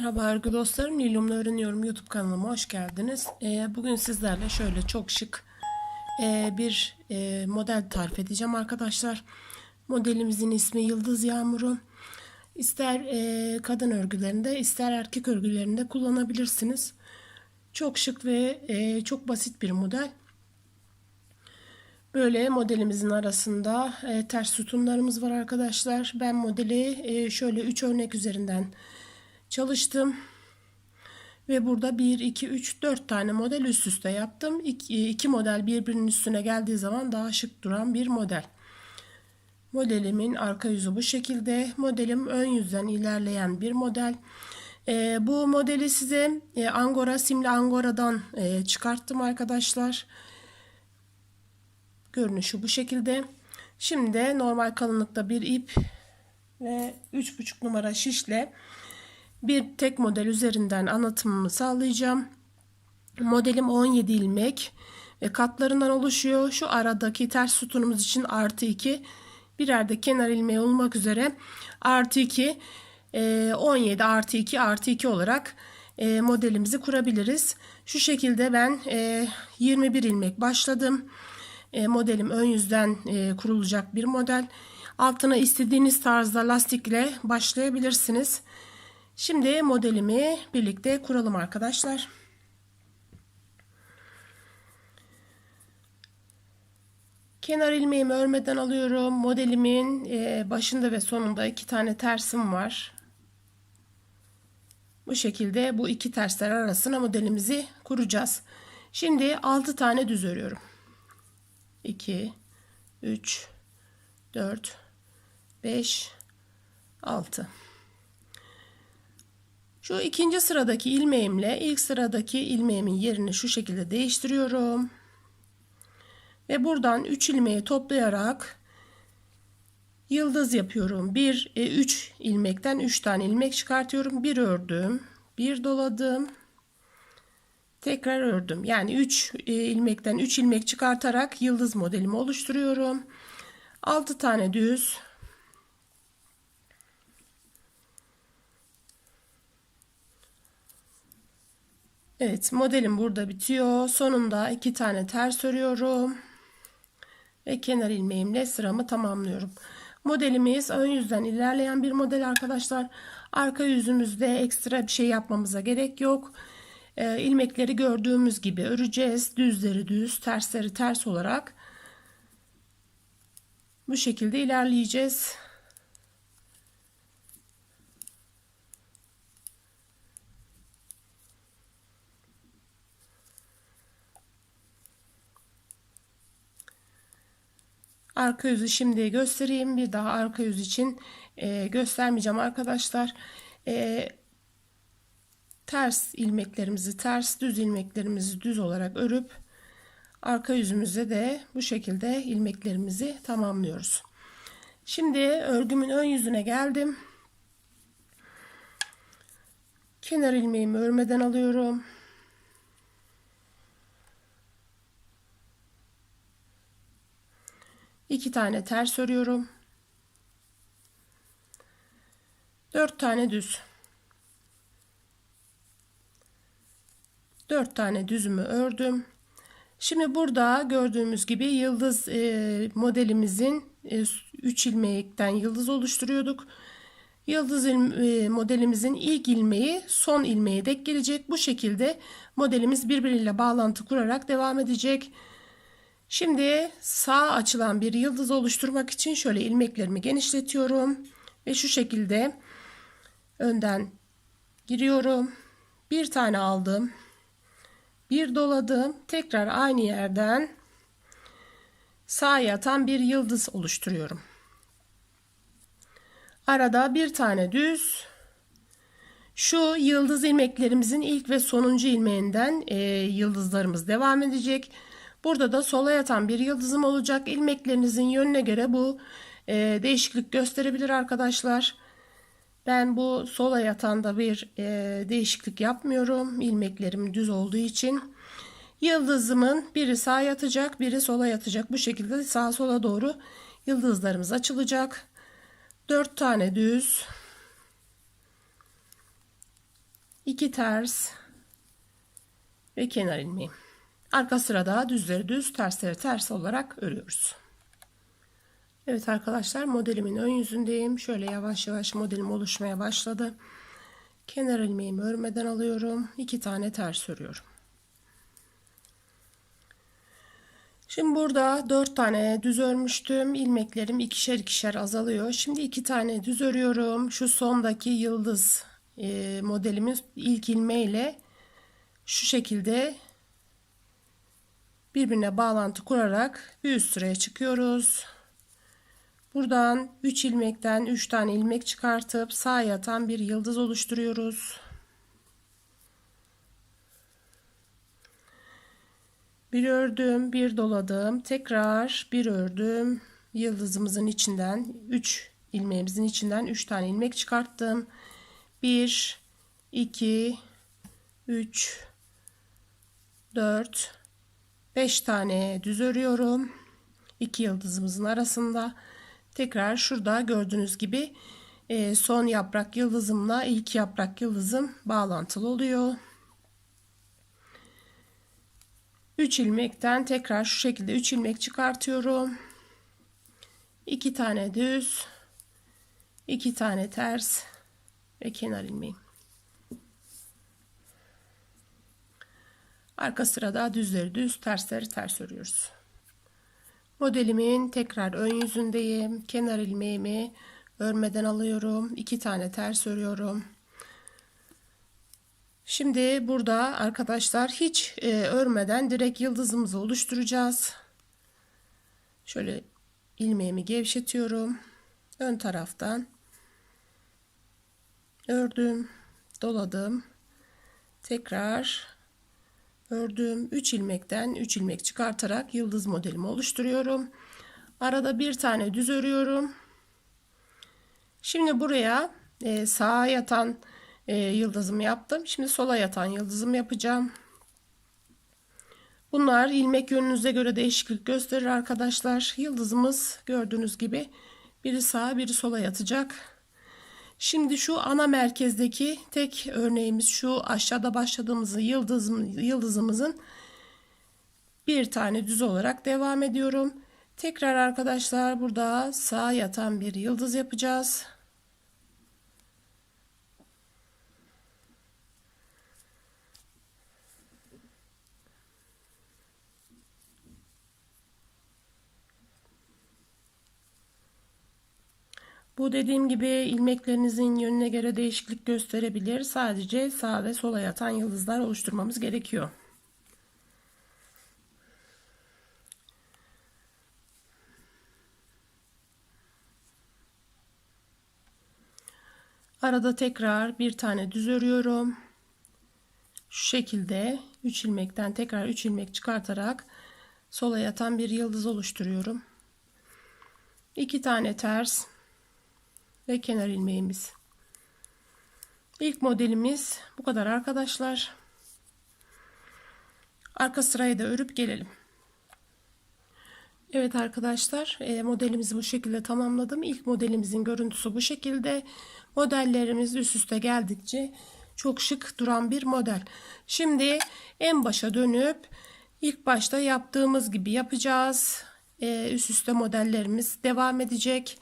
Merhaba örgü dostlarım. Nilum'la öğreniyorum YouTube kanalıma hoş geldiniz. Ee, bugün sizlerle şöyle çok şık e, bir e, model tarif edeceğim arkadaşlar. Modelimizin ismi Yıldız Yağmuru. İster e, kadın örgülerinde ister erkek örgülerinde kullanabilirsiniz. Çok şık ve çok basit bir model. Böyle modelimizin arasında ters sütunlarımız var arkadaşlar. Ben modeli şöyle 3 örnek üzerinden çalıştım. Ve burada 1, 2, 3, 4 tane model üst üste yaptım. 2 model birbirinin üstüne geldiği zaman daha şık duran bir model. Modelimin arka yüzü bu şekilde. Modelim ön yüzden ilerleyen bir model. E, bu modeli size e, Angora simli Angora'dan e, çıkarttım arkadaşlar. Görünüşü bu şekilde. Şimdi normal kalınlıkta bir ip ve 3,5 numara şişle bir tek model üzerinden anlatımımı sağlayacağım. Modelim 17 ilmek ve katlarından oluşuyor. Şu aradaki ters sütunumuz için artı 2 birer de kenar ilmeği olmak üzere artı 2 17 artı 2 artı 2 olarak e, modelimizi kurabiliriz. Şu şekilde ben 21 e, ilmek başladım. E, modelim ön yüzden kurulacak bir model. Altına istediğiniz tarzda lastikle başlayabilirsiniz. Şimdi modelimi birlikte kuralım arkadaşlar. Kenar ilmeğimi örmeden alıyorum. Modelimin e, başında ve sonunda iki tane tersim var. Bu şekilde bu iki tersler arasına modelimizi kuracağız. Şimdi 6 tane düz örüyorum. 2 3 4 5 6 şu ikinci sıradaki ilmeğimle ilk sıradaki ilmeğimin yerini şu şekilde değiştiriyorum. Ve buradan 3 ilmeği toplayarak yıldız yapıyorum. 1 3 e, ilmekten 3 tane ilmek çıkartıyorum. Bir ördüm, bir doladım. Tekrar ördüm. Yani 3 e, ilmekten 3 ilmek çıkartarak yıldız modelimi oluşturuyorum. 6 tane düz Evet modelim burada bitiyor. Sonunda iki tane ters örüyorum. Ve kenar ilmeğimle sıramı tamamlıyorum. Modelimiz ön yüzden ilerleyen bir model arkadaşlar. Arka yüzümüzde ekstra bir şey yapmamıza gerek yok. Ee, ilmekleri gördüğümüz gibi öreceğiz. Düzleri düz, tersleri ters olarak. Bu şekilde ilerleyeceğiz. Arka yüzü şimdi göstereyim. Bir daha arka yüz için e, göstermeyeceğim arkadaşlar. E, ters ilmeklerimizi ters düz ilmeklerimizi düz olarak örüp arka yüzümüzde de bu şekilde ilmeklerimizi tamamlıyoruz. Şimdi örgümün ön yüzüne geldim. Kenar ilmeğimi örmeden alıyorum. İki tane ters örüyorum. Dört tane düz. Dört tane düzümü ördüm. Şimdi burada gördüğümüz gibi yıldız e, modelimizin e, 3 ilmekten yıldız oluşturuyorduk. Yıldız il, e, modelimizin ilk ilmeği son ilmeğe dek gelecek. Bu şekilde modelimiz birbiriyle bağlantı kurarak devam edecek. Şimdi sağ açılan bir yıldız oluşturmak için şöyle ilmeklerimi genişletiyorum ve şu şekilde önden giriyorum. Bir tane aldım. Bir doladım. Tekrar aynı yerden sağ yatan bir yıldız oluşturuyorum. Arada bir tane düz şu yıldız ilmeklerimizin ilk ve sonuncu ilmeğinden e, yıldızlarımız devam edecek. Burada da sola yatan bir yıldızım olacak. İlmeklerinizin yönüne göre bu e, değişiklik gösterebilir arkadaşlar. Ben bu sola yatanda bir e, değişiklik yapmıyorum. İlmeklerim düz olduğu için. Yıldızımın biri sağa yatacak, biri sola yatacak. Bu şekilde sağa sola doğru yıldızlarımız açılacak. 4 tane düz. 2 ters ve kenar ilmeği. Arka sırada düzleri düz, tersleri ters olarak örüyoruz. Evet arkadaşlar modelimin ön yüzündeyim. Şöyle yavaş yavaş modelim oluşmaya başladı. Kenar ilmeğimi örmeden alıyorum. 2 tane ters örüyorum. Şimdi burada 4 tane düz örmüştüm. İlmeklerim ikişer ikişer azalıyor. Şimdi 2 tane düz örüyorum. Şu sondaki yıldız e, modelimin ilk ilmeğiyle şu şekilde birbirine bağlantı kurarak bir üst sıraya çıkıyoruz. Buradan 3 ilmekten 3 tane ilmek çıkartıp sağa yatan bir yıldız oluşturuyoruz. Bir ördüm, bir doladım, tekrar bir ördüm. Yıldızımızın içinden 3 ilmeğimizin içinden 3 tane ilmek çıkarttım. 1 2 3 4 5 tane düz örüyorum. 2 yıldızımızın arasında. Tekrar şurada gördüğünüz gibi e, son yaprak yıldızımla ilk yaprak yıldızım bağlantılı oluyor. 3 ilmekten tekrar şu şekilde 3 ilmek çıkartıyorum. 2 tane düz, 2 tane ters ve kenar ilmeğim. Arka sırada düzleri düz, tersleri ters örüyoruz. Modelimin tekrar ön yüzündeyim. Kenar ilmeğimi örmeden alıyorum. 2 tane ters örüyorum. Şimdi burada arkadaşlar hiç e, örmeden direkt yıldızımızı oluşturacağız. Şöyle ilmeğimi gevşetiyorum. Ön taraftan ördüm, doladım. Tekrar ördüm. 3 ilmekten 3 ilmek çıkartarak yıldız modelimi oluşturuyorum. Arada bir tane düz örüyorum. Şimdi buraya e, sağa yatan e, yıldızımı yaptım. Şimdi sola yatan yıldızımı yapacağım. Bunlar ilmek yönünüze göre değişiklik gösterir arkadaşlar. Yıldızımız gördüğünüz gibi biri sağa biri sola yatacak. Şimdi şu ana merkezdeki tek örneğimiz şu aşağıda başladığımız yıldızım, yıldızımızın bir tane düz olarak devam ediyorum. Tekrar arkadaşlar burada sağa yatan bir yıldız yapacağız. Bu dediğim gibi ilmeklerinizin yönüne göre değişiklik gösterebilir. Sadece sağ ve sola yatan yıldızlar oluşturmamız gerekiyor. Arada tekrar bir tane düz örüyorum. Şu şekilde 3 ilmekten tekrar 3 ilmek çıkartarak sola yatan bir yıldız oluşturuyorum. 2 tane ters ve kenar ilmeğimiz. İlk modelimiz bu kadar arkadaşlar. Arka sırayı da örüp gelelim. Evet arkadaşlar e, modelimizi bu şekilde tamamladım. İlk modelimizin görüntüsü bu şekilde. Modellerimiz üst üste geldikçe çok şık duran bir model. Şimdi en başa dönüp ilk başta yaptığımız gibi yapacağız. E, üst üste modellerimiz devam edecek.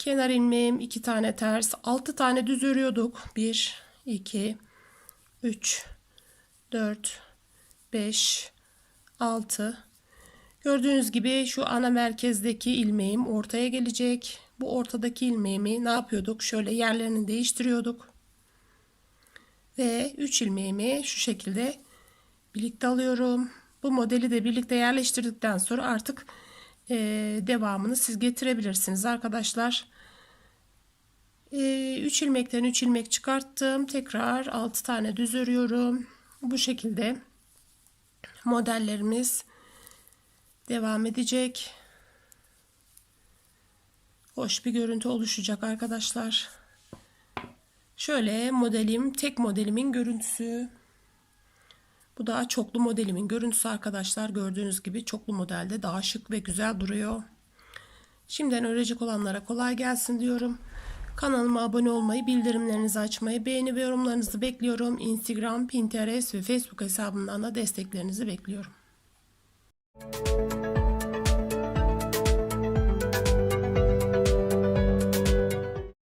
Kenar ilmeğim 2 tane ters, 6 tane düz örüyorduk. 1 2 3 4 5 6 Gördüğünüz gibi şu ana merkezdeki ilmeğim ortaya gelecek. Bu ortadaki ilmeğimi ne yapıyorduk? Şöyle yerlerini değiştiriyorduk. Ve 3 ilmeğimi şu şekilde birlikte alıyorum. Bu modeli de birlikte yerleştirdikten sonra artık devamını siz getirebilirsiniz arkadaşlar. 3 e, ilmekten 3 ilmek çıkarttım. Tekrar 6 tane düz örüyorum. Bu şekilde modellerimiz devam edecek. Hoş bir görüntü oluşacak arkadaşlar. Şöyle modelim, tek modelimin görüntüsü. Bu da çoklu modelimin görüntüsü arkadaşlar. Gördüğünüz gibi çoklu modelde daha şık ve güzel duruyor. Şimdiden öğrenecek olanlara kolay gelsin diyorum. Kanalıma abone olmayı, bildirimlerinizi açmayı, beğeni ve yorumlarınızı bekliyorum. Instagram, Pinterest ve Facebook hesabımdan da desteklerinizi bekliyorum. Müzik